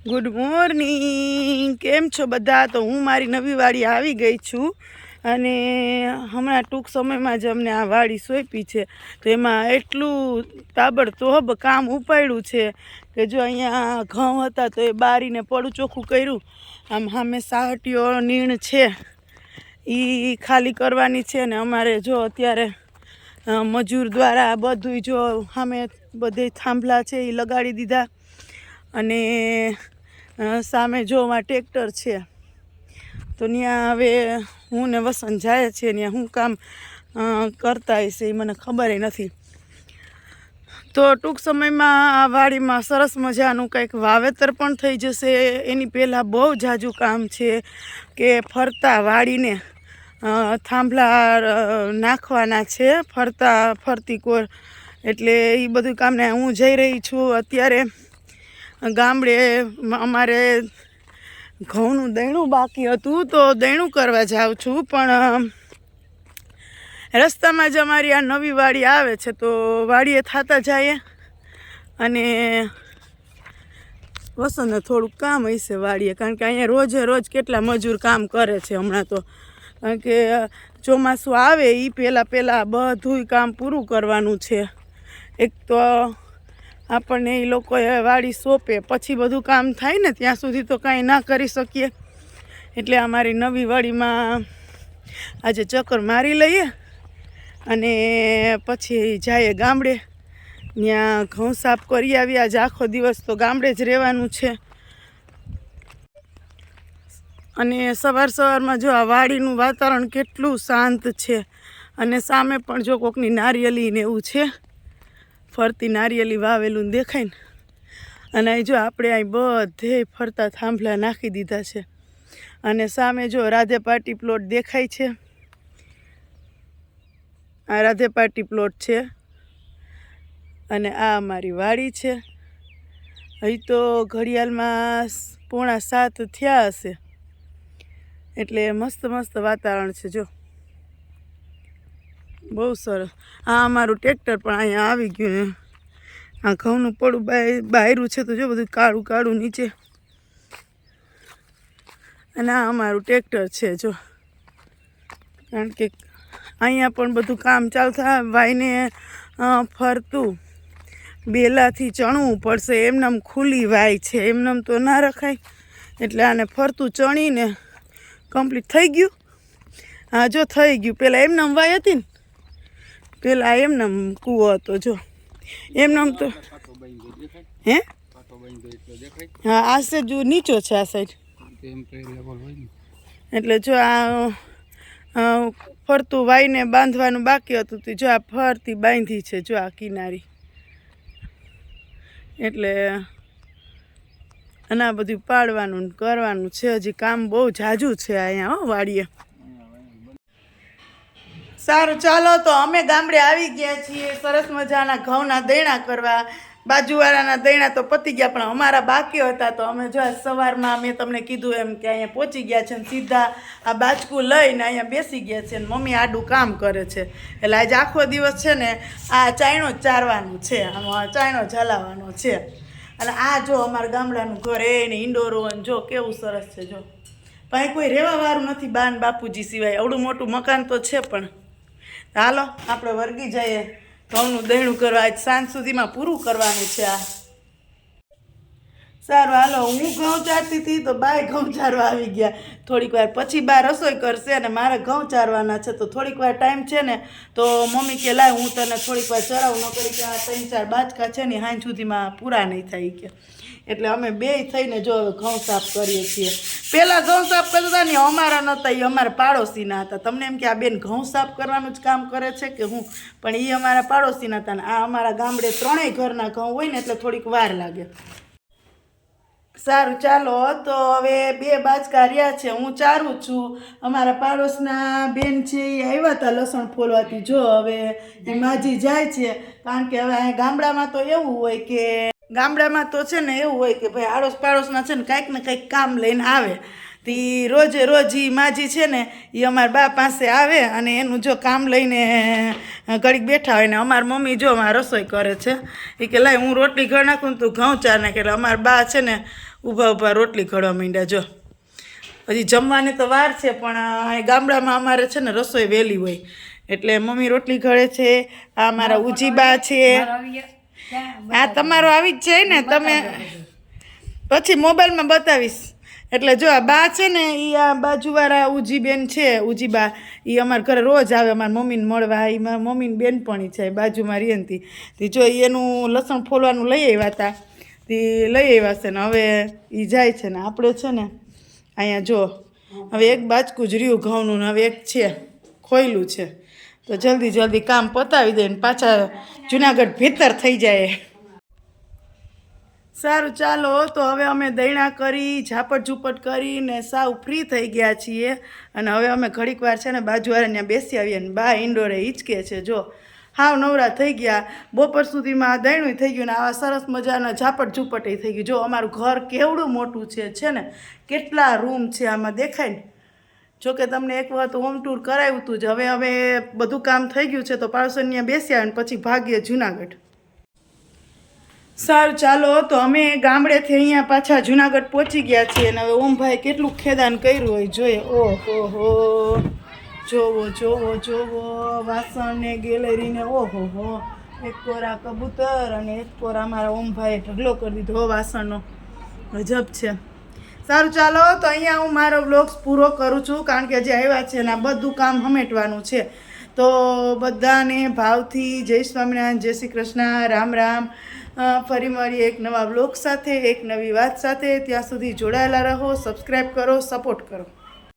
Good morning કેમ છો બધા? તો હું મારી નવી વાડી આવી ગઈ છું અને હમણાં ટૂંક સમયમાં જ અમને આ વાડી સોંપી છે. તો એમાં એટલું તાબડતોબ કામ ઉપાડ્યું છે કે જો અહીંયા ઘઉં હતા તો એ બારીને પડું ચોખ્ખું કર્યું. આમ સામે સાહટીઓ નીણ છે. એ ખાલી કરવાની છે ને અમારે જો અત્યારે મજૂર દ્વારા બધું જો સામે બધે થાંભલા છે એ લગાડી દીધા. અને સામે જોવા ટ્રેક્ટર છે. તો ત્યાં હવે હું ને વસંત જાય છે ત્યાં હું કામ કરતા હશે એ મને ખબર નથી. તો ટૂંક સમયમાં આ વાડીમાં સરસ મજાનું કંઈક વાવેતર પણ થઈ જશે. એની પહેલાં બહુ જાજુ કામ છે કે ફરતા વાડીને થાંભલા નાખવાના છે. ફરતા, ફરતી કોર એટલે એ બધું કામને હું જઈ રહી છું અત્યારે. ગામડે અમારે ઘઉંનું દહીણું બાકી હતું તો દહીણું કરવા જાઉં છું, પણ રસ્તામાં જ અમારી આ નવી વાડી આવે છે તો વાડીએ થતા જઈએ અને વસંતને થોડુંક કામ હશે વાડીએ, કારણ કે અહીંયા રોજે રોજ કેટલા મજૂર કામ કરે છે હમણાં તો. કારણ કે ચોમાસું આવે એ પહેલાં પહેલાં બધુંય કામ પૂરું કરવાનું છે. એક તો આપણને એ લોકોએ વાડી સોંપે. પછી બધું કામ થાય ને ત્યાં સુધી તો કાંઈ ના કરી શકીએ. એટલે અમારી નવી વાડીમાં આજે ચક્કર મારી લઈએ અને પછી જઈએ ગામડે. ત્યાં ઘઉં સાફ કરી આવી. આજે આખો દિવસ તો ગામડે જ રહેવાનું છે. અને સવાર સવારમાં જો આ વાડીનું વાતાવરણ કેટલું શાંત છે. અને સામે પણ જો કોકની નારિયેલી ને એવું છે. ફરતી નારિયેલી વાવેલું દેખાય ને. અને અહીં જો આપણે અહીં બધે ફરતા થાંભલા નાખી દીધા છે. અને સામે જો રાધે પાર્ટી પ્લોટ દેખાય છે. આ રાધે પાર્ટી પ્લોટ છે. અને આ અમારી વાડી છે. અહીં તો ઘડિયાળમાં પોણા સાત થયા હશે. એટલે મસ્ત મસ્ત વાતાવરણ છે જો. બહુ સરસ. આ અમારું ટ્રેક્ટર પણ અહીંયા આવી ગયું ને આ ઘઉંનું પડું બાય, બાયરું છે તો જો બધું કાળું કાળું નીચે. અને આ અમારું ટ્રેક્ટર છે, જો. કારણ કે અહીંયા પણ બધું કામ ચાલતા વાઈને ફરતું. બેલાથી ચણવું પડશે, એમનામ ખુલ્લી વાય છે, એમનામ તો ના રખાય. એટલે આને ફરતું ચણીને કમ્પ્લીટ થઈ ગયું. હા જો થઈ ગયું. પહેલાં એમનામ વાય હતી ને પહેલાં એમનામ કૂવો હતો, જો. એમનામ તો હે? હા, આ સાઈડ જો નીચો છે આ સાઈડ એટલે જો આ ફરતું વાઈને બાંધવાનું બાકી હતું તે જો આ ફરતી બાંધી છે જો આ કિનારી. એટલે અને આ બધું પાડવાનું કરવાનું છે. હજી કામ બહુ જાજુ છે અહીંયા, હો, વાડીએ. સારું, ચાલો તો અમે ગામડે આવી ગયા છીએ. સરસ મજાના ઘઉંના દૈણા કરવા. બાજુવાળાના દૈણા તો પતી ગયા, પણ અમારા બાકી હતા તો અમે જો સવારમાં મેં તમને કીધું એમ કે અહીંયા પહોંચી ગયા છે ને સીધા આ બાચકું લઈને અહીંયા બેસી ગયા છે ને મમ્મી આડું કામ કરે છે. એટલે આજે આખો દિવસ છે ને આ ચાયણો ચારવાનું છે, આમાં ચાયણો જ છે. અને આ જો અમારા ગામડાનું ઘર એને ઇન્ડોરો જો કેવું સરસ છે જો. પણ કોઈ રહેવાવાળું નથી બાન બાપુજી સિવાય. આવડું મોટું મકાન તો છે પણ. હાલો, આપણે વર્ગી જઈએ. ઘઉંનું દહીણું કરવા આજ સાંજ સુધીમાં પૂરું કરવાનું છે આ. સારું, હાલો, હું ઘઉં ચારતી હતી તો બાય ઘઉં ચારવા આવી ગયા. થોડીક વાર પછી બા રસોઈ કરશે અને મારે ઘઉં ચારવાના છે, તો થોડીક વાર ટાઈમ છે ને, તો મમ્મી કે, લાય, હું તને થોડીક વાર ચરાવું ન કરી કે, આ ત્રણ ચાર બાચકા છે ને હાંજ સુધીમાં પૂરા નહીં થાય. કે. એટલે અમે બે થઈને જો ઘઉં સાફ કરીએ છીએ. પહેલાં ઘઉં સાફ કરતા ને અમારા નહોતા એ અમારા પાડોશીના હતા. તમને એમ કે આ બેન ઘઉં સાફ કરવાનું જ કામ કરે છે કે હું? પણ એ અમારા પાડોશીના હતા ને આ અમારા ગામડે ત્રણેય ઘરના ઘઉં હોય ને એટલે થોડીક વાર લાગે. સારું, ચાલો. તો હવે બે બાજકા રહ્યા છે. હું ચારું છું. અમારા પાડોશના બેન છે એ આવ્યા હતા લસણ ફોલવાથી. જો હવે એ માજી જાય છે. કારણ કે હવે ગામડામાં તો એવું હોય કે ગામડામાં તો છે ને એવું હોય કે ભાઈ આડોશ પાડોશના છે ને કાંઈક ને કંઈક કામ લઈને આવે. તે રોજે રોજ એ માજી છે ને એ અમારા બા પાસે આવે અને એનું જો કામ લઈને ઘડીક બેઠા હોય ને અમારી મમ્મી જો અમારે રસોઈ કરે છે. એ કે લાય હું રોટલી ઘર નાખું તું ઘઉં ચાર નાખે. એટલે અમારા બા છે ને ઊભા ઊભા રોટલી ઘડવા માંડ્યા જો. હજી જમવાની તો વાર છે પણ ગામડામાં અમારે છે ને રસોઈ વહેલી હોય. એટલે મમ્મી રોટલી ઘડે છે, આ મારા ઉજીબા છે. આ તમારો આવી જ છે ને તમે પછી મોબાઈલમાં બતાવીશ. એટલે જો આ બા છે ને એ આ બાજુવાળા ઉજીબેન છે ઉજીબા એ અમારા ઘરે રોજ આવે અમારા મમ્મીને મળવા એ મારા મમ્મીની બેનપણી છે બાજુમાં રહેતી તે. જો એનું લસણ ફોલવાનું લઈ આવ્યા હતા તે લઈ આવ્યા છે ને હવે એ જાય છે ને આપણે છે ને અહીંયા જો હવે એક બાચકું જ રહ્યું ઘઉંનું ને હવે એક છે ખોયલું છે. તો જલ્દી જલ્દી કામ પતાવી દે પાછા જુનાગઢ ભીતર થઈ જાય. સારું, ચાલો, તો હવે અમે દૈણા કરી, ઝાપટ ઝૂપટ કરીને સાવ ફ્રી થઈ ગયા છીએ. અને હવે અમે ઘડીક વાર છે ને બાજુવાળા ત્યાં બેસી આવીએ ને બા ઇન્ડોરે હિંચકે છે, જો. હાવ નવરા થઈ ગયા. બપોર સુધીમાં દૈણું થઈ ગયું ને આવા સરસ મજાના ઝાપટ ઝૂપટ થઈ ગયું. જો, અમારું ઘર કેવડું મોટું છે છે ને? કેટલા રૂમ છે આમાં દેખાય ને? જો કે તમને એક વખત હોમ ટૂર કરાવ્યું હતું જ, હવે હવે બધું કામ થઈ ગયું છે તો ત્યાં બેસ્યા અને પછી ભાગીએ જુનાગઢ. સારું, ચાલો, તો અમે ગામડેથી અહીંયા પાછા જુનાગઢ પહોંચી ગયા છીએ અને હવે ઓમભાઈ કેટલું ખેદાન કર્યું હોય જોઈએ. ઓહો હો, જોવો જોવો જોવો, વાસણ ને ગેલેરી ને ઓહો હો, એક કોરા કબૂતર અને એક કોરા મારા ઓમભાઈએ ઢગલો કરી દીધો. વાસણનો. ગજબ છે. સારું, ચાલો તો અહીંયા હું મારો વ્લોગ્સ પૂરો કરું છું, કારણ કે હજી આવ્યા છે ને બધું કામ હમેટવાનું છે. તો બધાને ભાવથી જય સ્વામિનારાયણ, જય શ્રી કૃષ્ણ, રામ રામ. ફરી મળીએ એક નવા વ્લોગ સાથે, એક નવી વાત સાથે. ત્યાં સુધી જોડાયેલા રહો સબસ્ક્રાઈબ કરો સપોર્ટ કરો.